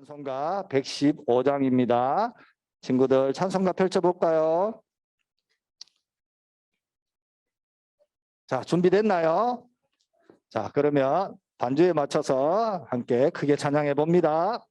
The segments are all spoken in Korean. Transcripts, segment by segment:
찬송가 115장입니다. 친구들 찬송가 펼쳐볼까요? 자, 준비됐나요? 자, 그러면 반주에 맞춰서 함께 크게 찬양해 봅니다.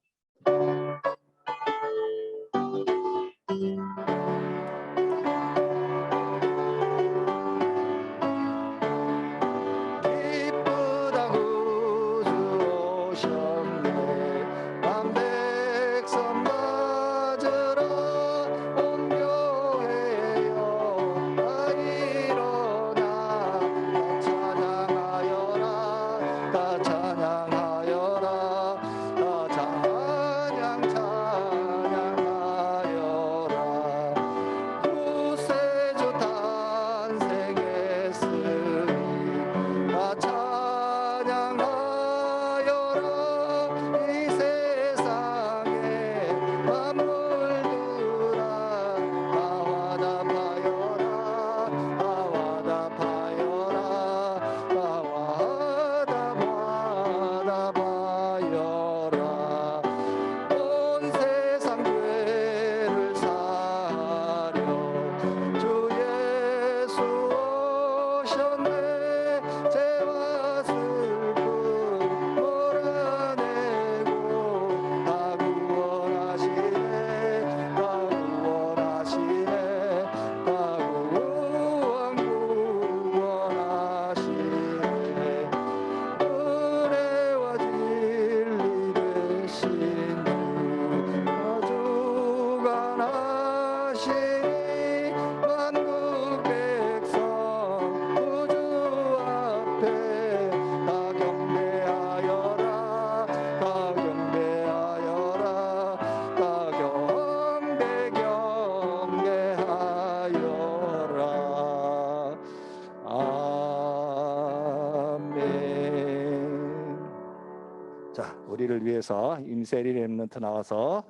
자, 우리를 위해서 임세리 렘넌트 나와서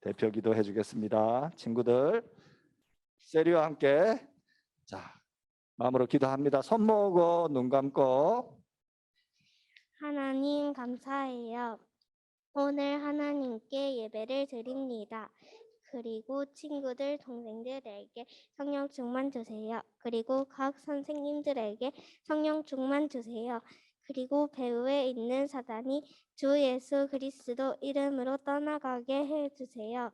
대표 기도 해 주겠습니다. 친구들, 세리와 함께 자, 마음으로 기도합니다. 손 모으고 눈 감고 하나님 감사해요. 오늘 하나님께 예배를 드립니다. 그리고 친구들, 동생들에게 성령 충만 주세요. 그리고 각 선생님들에게 성령 충만 주세요. 그리고 배후에 있는 사단이 주 예수 그리스도 이름으로 떠나가게 해 주세요.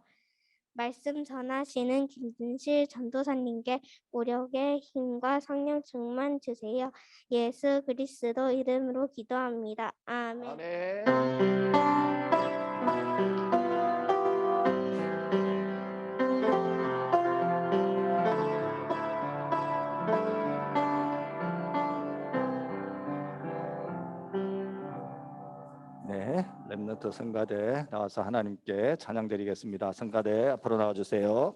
말씀 전하시는 김진실 전도사님께 오력의 힘과 성령 충만 주세요. 예수 그리스도 이름으로 기도합니다. 아멘. 아멘. 네, 렘넌트 성가대 나와서 하나님께 찬양 드리겠습니다. 성가대 앞으로 나와 주세요.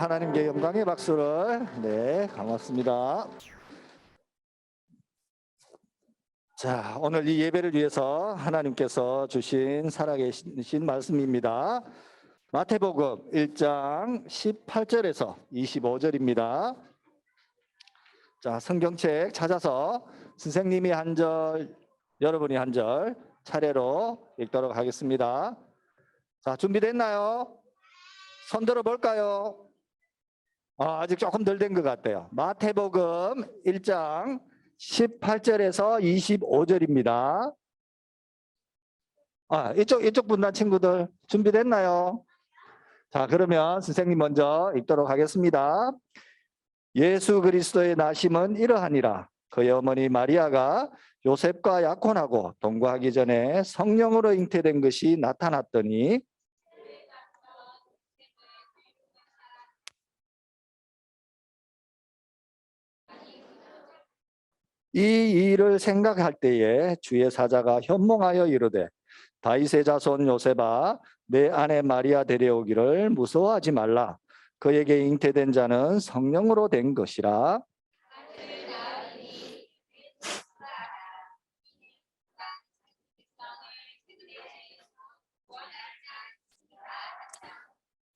하나님께 영광의 박수를. 네, 고맙습니다. 자, 오늘 이 예배를 위해서 하나님께서 주신 살아계신 말씀입니다. 마태복음 1장 18절에서 25절입니다. 자, 성경책 찾아서 선생님이 한 절, 여러분이 한 절 차례로 읽도록 하겠습니다. 자, 준비됐나요? 손 들어 볼까요? 아, 아직 조금 덜 된 것 같아요. 마태복음 1장 18절에서 25절입니다. 아, 이쪽 이쪽 분단 친구들 준비됐나요? 자, 그러면 선생님 먼저 읽도록 하겠습니다. 예수 그리스도의 나심은 이러하니라. 그의 어머니 마리아가 요셉과 약혼하고 동거하기 전에 성령으로 잉태된 것이 나타났더니 이 일을 생각할 때에 주의 사자가 현몽하여 이르되 다윗의 자손 요셉아 내 아내 마리아 데려오기를 무서워하지 말라. 그에게 잉태된 자는 성령으로 된 것이라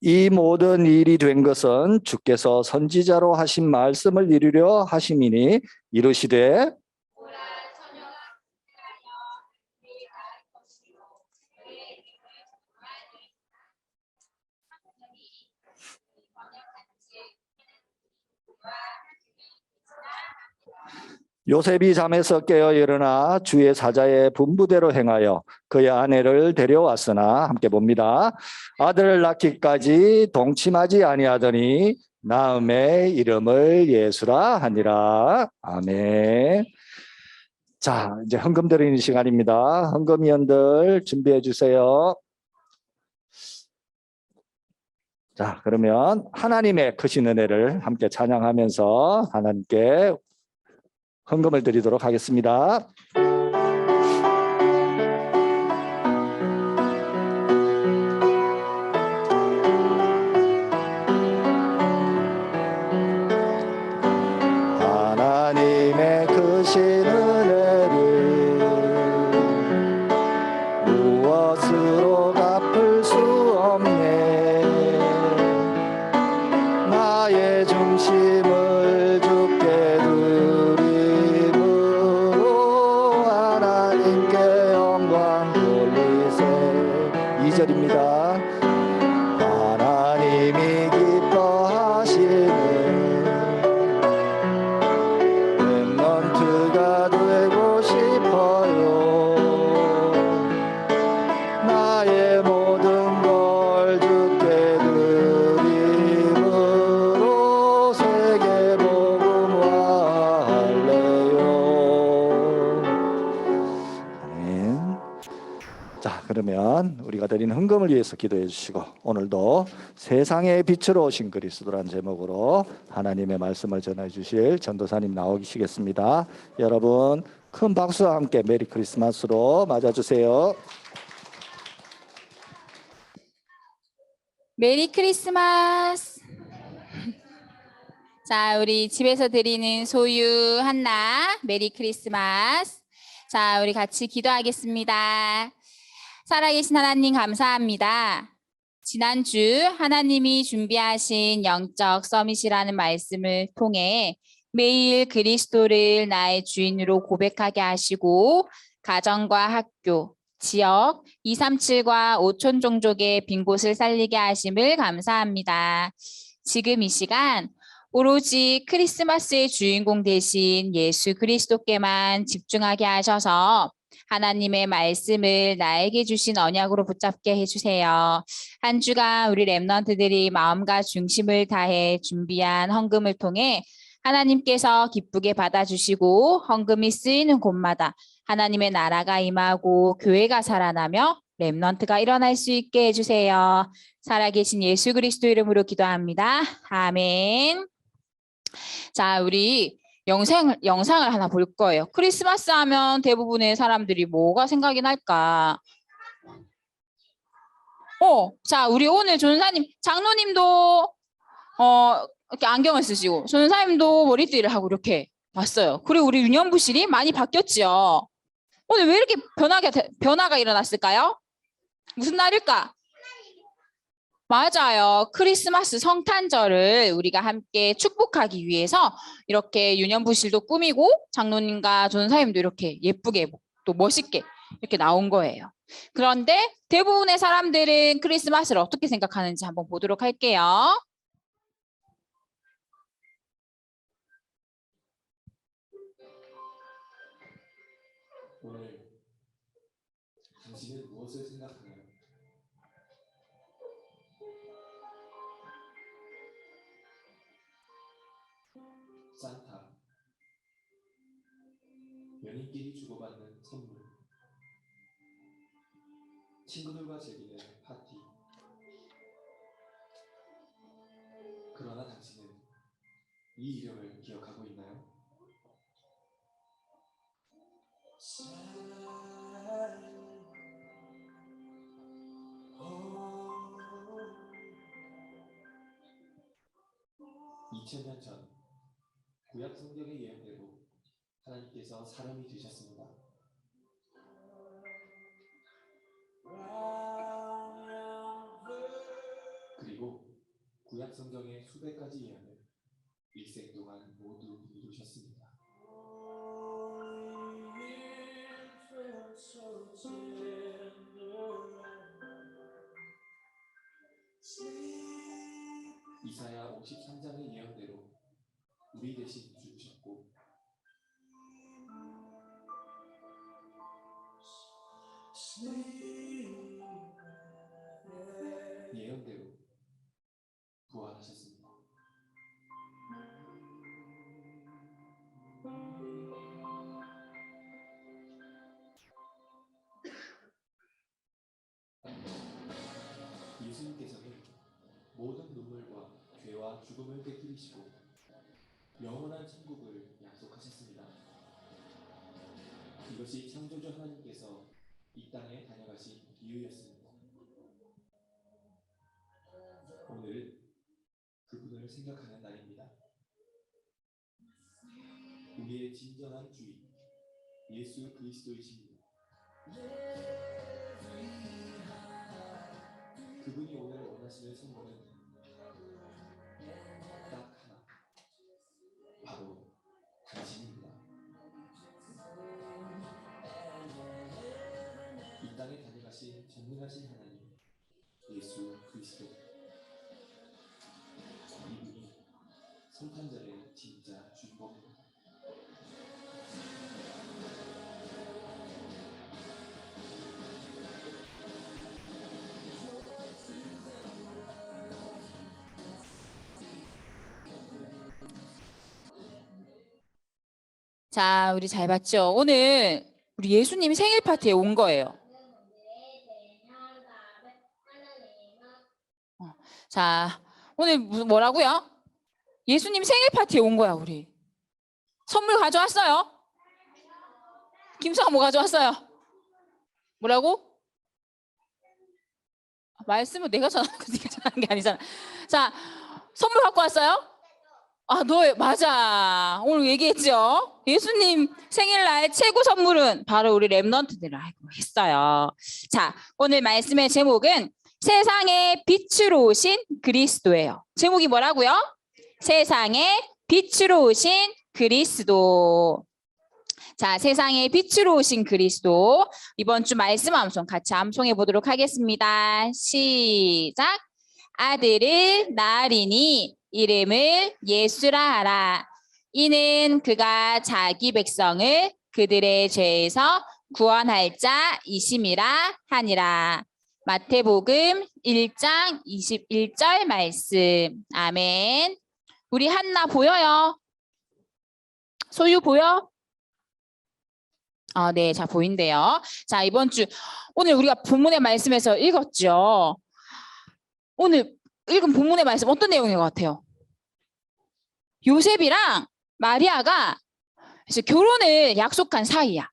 이 모든 일이 된 것은 주께서 선지자로 하신 말씀을 이루려 하심이니 이르시되 요셉이 잠에서 깨어 일어나 주의 사자의 분부대로 행하여 그의 아내를 데려왔으나 함께 봅니다. 아들을 낳기까지 동침하지 아니하더니 나음의 이름을 예수라 하니라. 아멘. 자, 이제 헌금 드리는 시간입니다. 헌금위원들 준비해 주세요. 자, 그러면 하나님의 크신 은혜를 함께 찬양하면서 하나님께 헌금을 드리도록 하겠습니다. 그러면 우리가 드린 헌금을 위해서 기도해 주시고 오늘도 세상의 빛으로 오신 그리스도란 제목으로 하나님의 말씀을 전해 주실 전도사님 나오시겠습니다. 여러분 큰 박수와 함께 메리 크리스마스로 맞아 주세요. 메리 크리스마스. 자, 우리 집에서 드리는 소유 한나 메리 크리스마스. 자, 우리 같이 기도하겠습니다. 살아계신 하나님 감사합니다. 지난주 하나님이 준비하신 영적 서밋이라는 말씀을 통해 매일 그리스도를 나의 주인으로 고백하게 하시고 가정과 학교, 지역, 237과 5촌 종족의 빈 곳을 살리게 하심을 감사합니다. 지금 이 시간 오로지 크리스마스의 주인공 대신 예수 그리스도께만 집중하게 하셔서 하나님의 말씀을 나에게 주신 언약으로 붙잡게 해주세요. 한 주간 우리 랩런트들이 마음과 중심을 다해 준비한 헌금을 통해 하나님께서 기쁘게 받아주시고 헌금이 쓰이는 곳마다 하나님의 나라가 임하고 교회가 살아나며 렘넌트가 일어날 수 있게 해주세요. 살아계신 예수 그리스도 이름으로 기도합니다. 아멘. 자, 우리 영상, 영상을 하나 볼 거예요. 크리스마스 하면 대부분의 사람들이 뭐가 생각이 날까? 어, 자, 우리 오늘 전사님, 장로님도 어 이렇게 안경을 쓰시고 전사님도 머리띠를 하고 이렇게 왔어요. 그리고 우리 유년부실이 많이 바뀌었지요. 오늘 왜 이렇게 변화가 되- 변화가 일어났을까요? 무슨 날일까? 맞아요. 크리스마스 성탄절을 우리가 함께 축복하기 위해서 이렇게 유년부실도 꾸미고 장로님과 전사님도 이렇게 예쁘게 또 멋있게 이렇게 나온 거예요. 그런데 대부분의 사람들은 크리스마스를 어떻게 생각하는지 한번 보도록 할게요. 오늘 당신은 무엇을 생각하나요? 주고받는 선물 친구들과 즐기는 파티 그러나 당신은 이 이름을 기억하고 있나요? (2000년) 전 구약 성경의 예언대로 하나님께서 사람이 되셨습니다. 그리고 구약 성경의 수백 가지 예언을 일생 동안 모두 이루셨습니다. 이사야 53장의 예언대로 우리 대신 예언대로 부활하셨습니다. 예수님께서는 모든 눈물과 죄와 죽음을 깨뜨리시고 영원한 천국을 약속하셨습니다. 이것이 창조주 하나님께서 이 땅에 다녀가신 이유였습니다. 오늘은 그분을 생각하는 날입니다. 우리의 진정한 주인 예수 그리스도이십니다. 그분이 오늘 원하시는 선물은 전능하신 하나님, 예수 그리스도. 이분이 성탄절의 진짜 주인공입니다. 자, 우리 잘 봤죠? 오늘 우리 예수님 생일 파티에 온 거예요. 자, 오늘 무- 뭐라고요? 예수님 생일 파티에 온 거야, 우리. 선물 가져왔어요? 김성아 뭐 가져왔어요? 뭐라고? 아, 말씀은 내가 전하는 거 네가 전하는 게 아니잖아. 자, 선물 갖고 왔어요? 아, 너 맞아. 오늘 얘기했죠. 예수님 생일날 최고 선물은 바로 우리 랩넌트들이라고 했어요. 자, 오늘 말씀의 제목은 세상의 빛으로 오신 그리스도예요. 제목이 뭐라고요? 세상의 빛으로 오신 그리스도. 자, 세상의 빛으로 오신 그리스도. 이번 주 말씀 암송 같이 암송해 보도록 하겠습니다. 시작. 아들을 낳으리니 이름을 예수라 하라. 이는 그가 자기 백성을 그들의 죄에서 구원할 자이심이라 하니라. 마태복음 1장 21절 말씀. 아멘. 우리 한나 보여요? 소유 보여? 아, 네. 자, 보인대요. 자, 이번 주 오늘 우리가 본문의 말씀에서 읽었죠. 오늘 읽은 본문의 말씀 어떤 내용인 것 같아요? 요셉이랑 마리아가 이제 결혼을 약속한 사이야.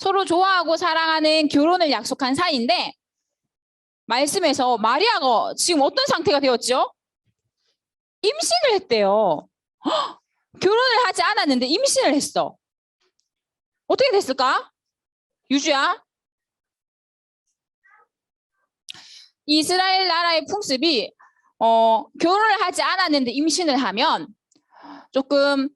서로 좋아하고 사랑하는 결혼을 약속한 사이인데 말씀에서 마리아가 지금 어떤 상태가 되었죠? 임신을 했대요. 헉! 결혼을 하지 않았는데 임신을 했어. 어떻게 됐을까? 유주야? 이스라엘 나라의 풍습이 어, 결혼을 하지 않았는데 임신을 하면 조금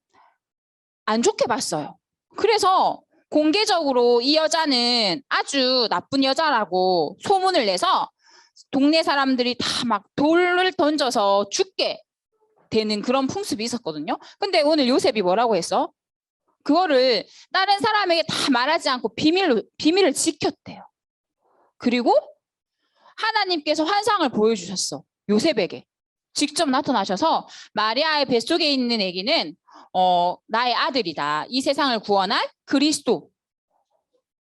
안 좋게 봤어요. 그래서 공개적으로 이 여자는 아주 나쁜 여자라고 소문을 내서 동네 사람들이 다 막 돌을 던져서 죽게 되는 그런 풍습이 있었거든요. 근데 오늘 요셉이 뭐라고 했어? 그거를 다른 사람에게 다 말하지 않고 비밀로 비밀을 지켰대요. 그리고 하나님께서 환상을 보여주셨어. 요셉에게 직접 나타나셔서 마리아의 뱃속에 있는 아기는 어, 나의 아들이다. 이 세상을 구원할 그리스도로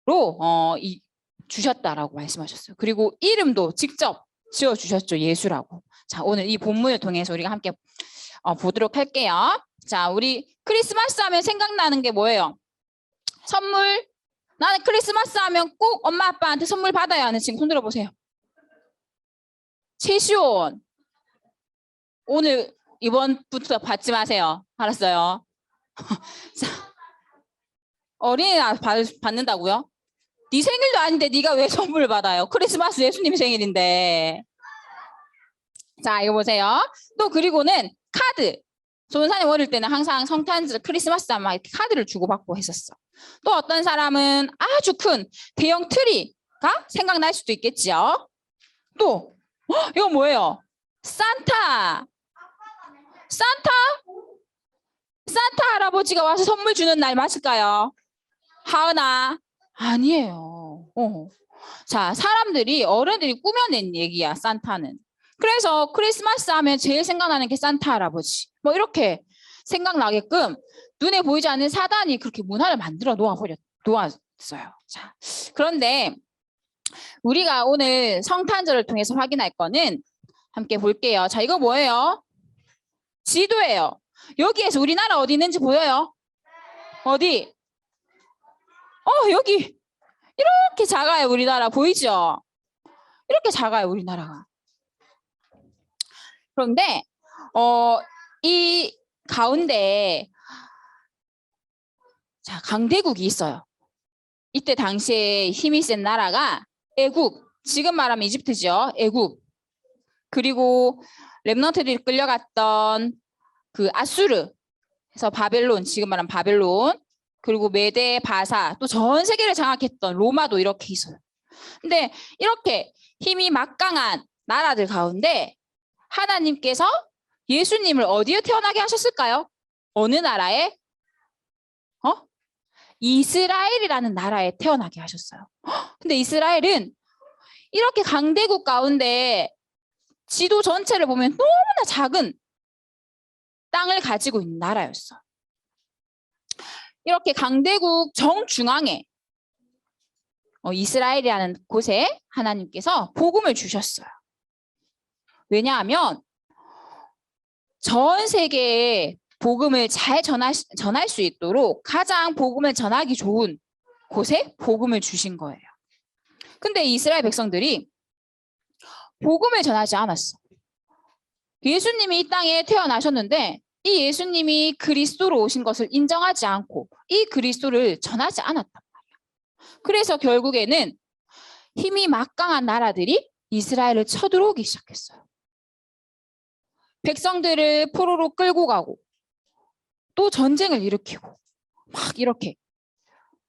어, 이, 주셨다라고 말씀하셨어요. 그리고 이름도 직접 지어 주셨죠. 예수라고. 자, 오늘 이 본문을 통해서 우리가 함께 어, 보도록 할게요. 자, 우리 크리스마스 하면 생각나는 게 뭐예요? 선물. 나는 크리스마스 하면 꼭 엄마 아빠한테 선물 받아야 하는 친구 손 들어보세요. 최시온. 오늘 이번부터 받지 마세요. 알았어요. 자, 어린이날 받, 받는다고요? 네 생일도 아닌데 네가 왜 선물을 받아요? 크리스마스 예수님 생일인데. 자, 이거 보세요. 또 그리고는 카드. 조은사님 어릴 때는 항상 성탄절 크리스마스 이렇게 카드를 주고받고 했었어. 또 어떤 사람은 아주 큰 대형 트리가 생각날 수도 있겠지요. 또 헉, 이거 뭐예요? 산타. 산타? 산타 할아버지가 와서 선물 주는 날 맞을까요? 하은아. 아니에요. 어. 자, 사람들이 어른들이 꾸며낸 얘기야, 산타는. 그래서 크리스마스 하면 제일 생각나는 게 산타 할아버지. 뭐 이렇게 생각나게끔 눈에 보이지 않는 사단이 그렇게 문화를 만들어 놓아버렸, 놓았어요. 자, 그런데 우리가 오늘 성탄절을 통해서 확인할 거는 함께 볼게요. 자, 이거 뭐예요? 지도예요. 여기에서 우리나라 어디 있는지 보여요? 어디? 어, 여기. 이렇게 작아요, 우리나라. 보이죠? 이렇게 작아요, 우리나라가. 그런데, 어, 이 가운데, 자, 강대국이 있어요. 이때 당시에 힘이 센 나라가 애국, 지금 말하면 이집트죠. 애국. 그리고 랩넌트들이 끌려갔던 그 아수르, 그래서 바벨론, 지금 말하면 바벨론, 그리고 메데, 바사, 또 전 세계를 장악했던 로마도 이렇게 있어요. 근데 이렇게 힘이 막강한 나라들 가운데 하나님께서 예수님을 어디에 태어나게 하셨을까요? 어느 나라에? 어? 이스라엘이라는 나라에 태어나게 하셨어요. 헉, 근데 이스라엘은 이렇게 강대국 가운데 지도 전체를 보면 너무나 작은 땅을 가지고 있는 나라였어. 이렇게 강대국 정중앙에 어, 이스라엘이라는 곳에 하나님께서 복음을 주셨어요. 왜냐하면 전 세계에 복음을 잘 전하, 전할 수 있도록 가장 복음을 전하기 좋은 곳에 복음을 주신 거예요. 근데 이스라엘 백성들이 복음을 전하지 않았어. 예수님이 이 땅에 태어나셨는데 이 예수님이 그리스도로 오신 것을 인정하지 않고 이 그리스도를 전하지 않았단 말이야. 그래서 결국에는 힘이 막강한 나라들이 이스라엘을 쳐들어오기 시작했어요. 백성들을 포로로 끌고 가고 또 전쟁을 일으키고 막 이렇게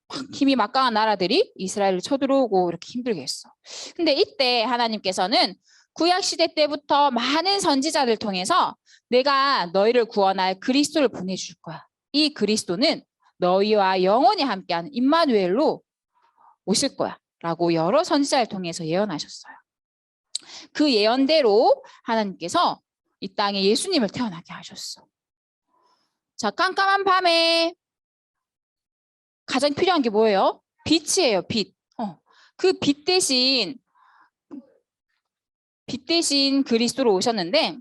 막 힘이 막강한 나라들이 이스라엘을 쳐들어오고 이렇게 힘들게 했어. 근데 이때 하나님께서는 구약 시대 때부터 많은 선지자를 통해서 내가 너희를 구원할 그리스도를 보내줄 거야. 이 그리스도는 너희와 영원히 함께하는 임마누엘로 오실 거야. 라고 여러 선지자를 통해서 예언하셨어요. 그 예언대로 하나님께서 이 땅에 예수님을 태어나게 하셨어. 자, 깜깜한 밤에 가장 필요한 게 뭐예요? 빛이에요, 빛. 어, 그 빛 대신 빛 대신 그리스도로 오셨는데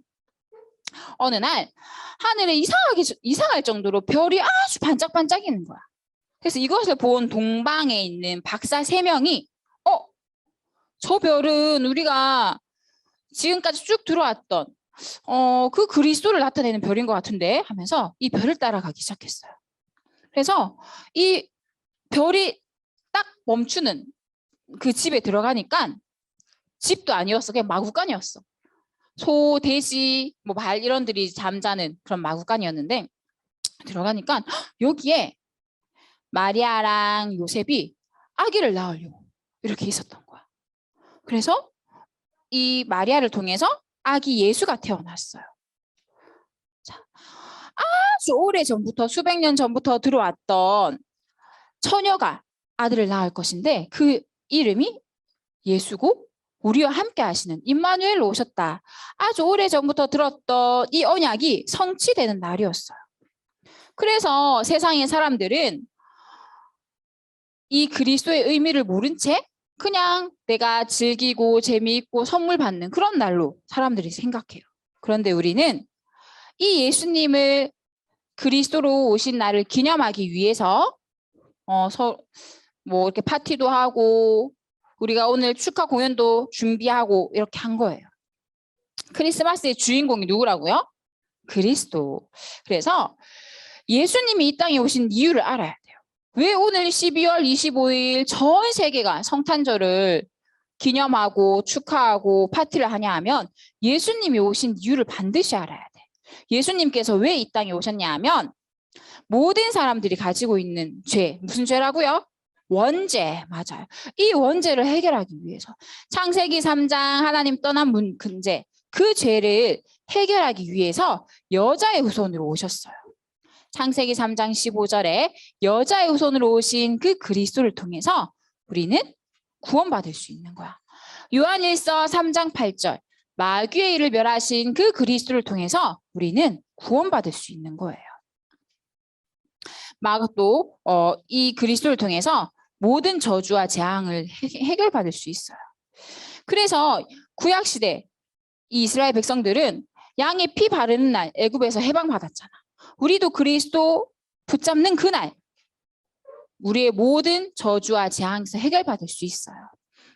어느 날 하늘에 이상하게 이상할 정도로 별이 아주 반짝반짝이는 거야. 그래서 이것을 본 동방에 있는 박사 세 명이 어, 저 별은 우리가 지금까지 쭉 들어왔던 어, 그 그리스도를 나타내는 별인 것 같은데 하면서 이 별을 따라가기 시작했어요. 그래서 이 별이 딱 멈추는 그 집에 들어가니까 집도 아니었어. 그냥 마구간이었어. 소, 돼지, 뭐 말 이런들이 잠자는 그런 마구간이었는데 들어가니까 헉, 여기에 마리아랑 요셉이 아기를 낳으려고 이렇게 있었던 거야. 그래서 이 마리아를 통해서 아기 예수가 태어났어요. 자, 아주 오래 전부터 수백 년 전부터 들어왔던 처녀가 아들을 낳을 것인데 그 이름이 예수고 우리와 함께 하시는 임마누엘로 오셨다. 아주 오래 전부터 들었던 이 언약이 성취되는 날이었어요. 그래서 세상의 사람들은 이 그리스도의 의미를 모른 채 그냥 내가 즐기고 재미있고 선물 받는 그런 날로 사람들이 생각해요. 그런데 우리는 이 예수님을 그리스도로 오신 날을 기념하기 위해서 어, 서, 뭐 이렇게 파티도 하고 우리가 오늘 축하 공연도 준비하고 이렇게 한 거예요. 크리스마스의 주인공이 누구라고요? 그리스도. 그래서 예수님이 이 땅에 오신 이유를 알아야 돼요. 왜 오늘 12월 25일 전 세계가 성탄절을 기념하고 축하하고 파티를 하냐 하면 예수님이 오신 이유를 반드시 알아야 돼. 예수님께서 왜 이 땅에 오셨냐 하면 모든 사람들이 가지고 있는 죄, 무슨 죄라고요? 원죄, 맞아요. 이 원죄를 해결하기 위해서 창세기 3장 하나님 떠난 문 근제 그 죄를 해결하기 위해서 여자의 후손으로 오셨어요. 창세기 3장 15절에 여자의 후손으로 오신 그 그리스도를 통해서 우리는 구원받을 수 있는 거야. 요한일서 3장 8절 마귀의 일을 멸하신 그 그리스도를 통해서 우리는 구원받을 수 있는 거예요. 마귀도 어, 이 그리스도를 통해서 모든 저주와 재앙을 해- 해결받을 수 있어요. 그래서 구약 시대 이 이스라엘 백성들은 양의 피 바르는 날 애굽에서 해방받았잖아. 우리도 그리스도 붙잡는 그날 우리의 모든 저주와 재앙에서 해결받을 수 있어요.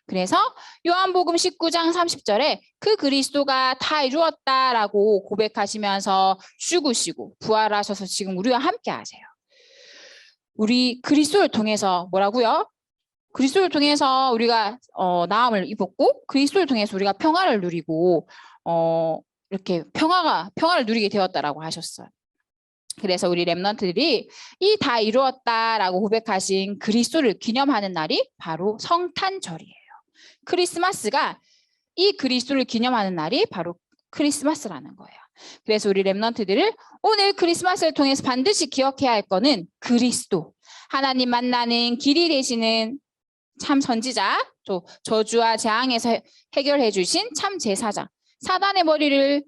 그래서 요한복음 19장 30절에 그 그리스도가 다 이루었다라고 고백하시면서 죽으시고 부활하셔서 지금 우리와 함께 하세요. 우리 그리스도를 통해서 뭐라고요? 그리스도를 통해서 우리가 어, 나음을 입었고 그리스도를 통해서 우리가 평화를 누리고 어, 이렇게 평화가 평화를 누리게 되었다라고 하셨어요. 그래서 우리 렘넌트들이 이 다 이루었다라고 고백하신 그리스도를 기념하는 날이 바로 성탄절이에요. 크리스마스가 이 그리스도를 기념하는 날이 바로 크리스마스라는 거예요. 그래서 우리 렘넌트들을 오늘 크리스마스를 통해서 반드시 기억해야 할 거는 그리스도. 하나님 만나는 길이 되시는 참 선지자, 또 저주와 재앙에서 해- 해결해 주신 참 제사장, 사단의 머리를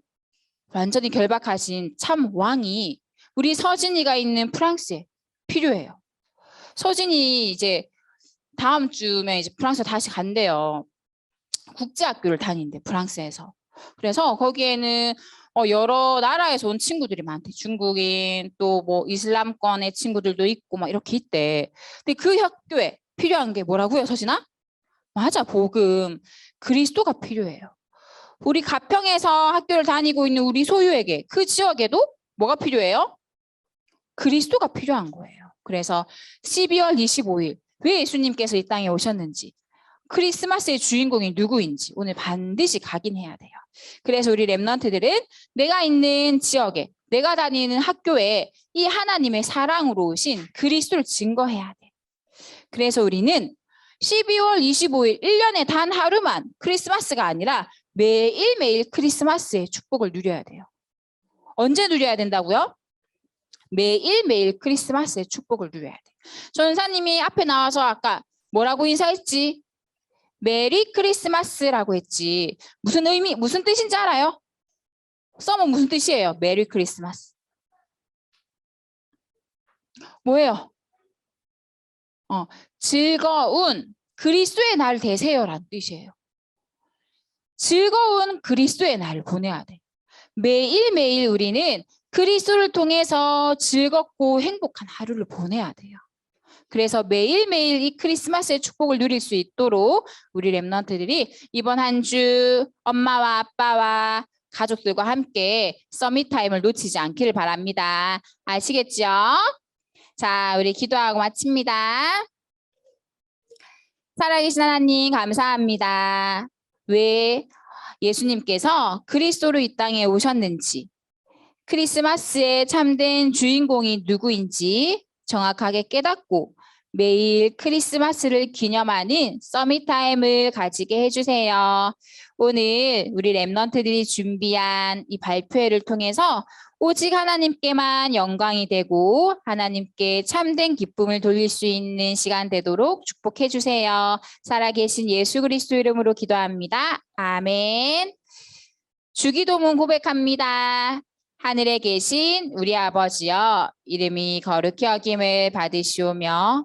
완전히 결박하신 참 왕이 우리 서진이가 있는 프랑스에 필요해요. 서진이 이제 다음 주면 이제 프랑스 다시 간대요. 국제학교를 다니는데 프랑스에서. 그래서 거기에는 어, 여러 나라에서 온 친구들이 많대. 중국인 또 뭐 이슬람권의 친구들도 있고 막 이렇게 있대. 근데 그 학교에 필요한 게 뭐라고요, 서진아? 맞아, 복음. 그리스도가 필요해요. 우리 가평에서 학교를 다니고 있는 우리 소유에게 그 지역에도 뭐가 필요해요? 그리스도가 필요한 거예요. 그래서 12월 25일 왜 예수님께서 이 땅에 오셨는지 크리스마스의 주인공이 누구인지 오늘 반드시 각인해야 돼요. 그래서 우리 랩런트들은 내가 있는 지역에 내가 다니는 학교에 이 하나님의 사랑으로 오신 그리스도를 증거해야 돼. 그래서 우리는 12월 25일 1년에 단 하루만 크리스마스가 아니라 매일매일 크리스마스의 축복을 누려야 돼요. 언제 누려야 된다고요? 매일매일 크리스마스의 축복을 누려야 돼. 전사님이 앞에 나와서 아까 뭐라고 인사했지? 메리 크리스마스라고 했지. 무슨 의미, 무슨 뜻인지 알아요? 썸은 무슨 뜻이에요? 메리 크리스마스. 뭐예요? 어, 즐거운 그리스도의 날 되세요라는 뜻이에요. 즐거운 그리스도의 날을 보내야 돼. 매일매일 우리는 그리스도를 통해서 즐겁고 행복한 하루를 보내야 돼요. 그래서 매일매일 이 크리스마스의 축복을 누릴 수 있도록 우리 랩런트들이 이번 한 주 엄마와 아빠와 가족들과 함께 서밋 타임을 놓치지 않기를 바랍니다. 아시겠죠? 자, 우리 기도하고 마칩니다. 살아계신 하나님 감사합니다. 왜 예수님께서 그리스도로 이 땅에 오셨는지, 크리스마스의 참된 주인공이 누구인지 정확하게 깨닫고 매일 크리스마스를 기념하는 서밋 타임을 가지게 해주세요. 오늘 우리 랩런트들이 준비한 이 발표회를 통해서 오직 하나님께만 영광이 되고 하나님께 참된 기쁨을 돌릴 수 있는 시간 되도록 축복해 주세요. 살아계신 예수 그리스도 이름으로 기도합니다. 아멘. 주기도문 고백합니다. 하늘에 계신 우리 아버지여 이름이 거룩히 여김을 받으시오며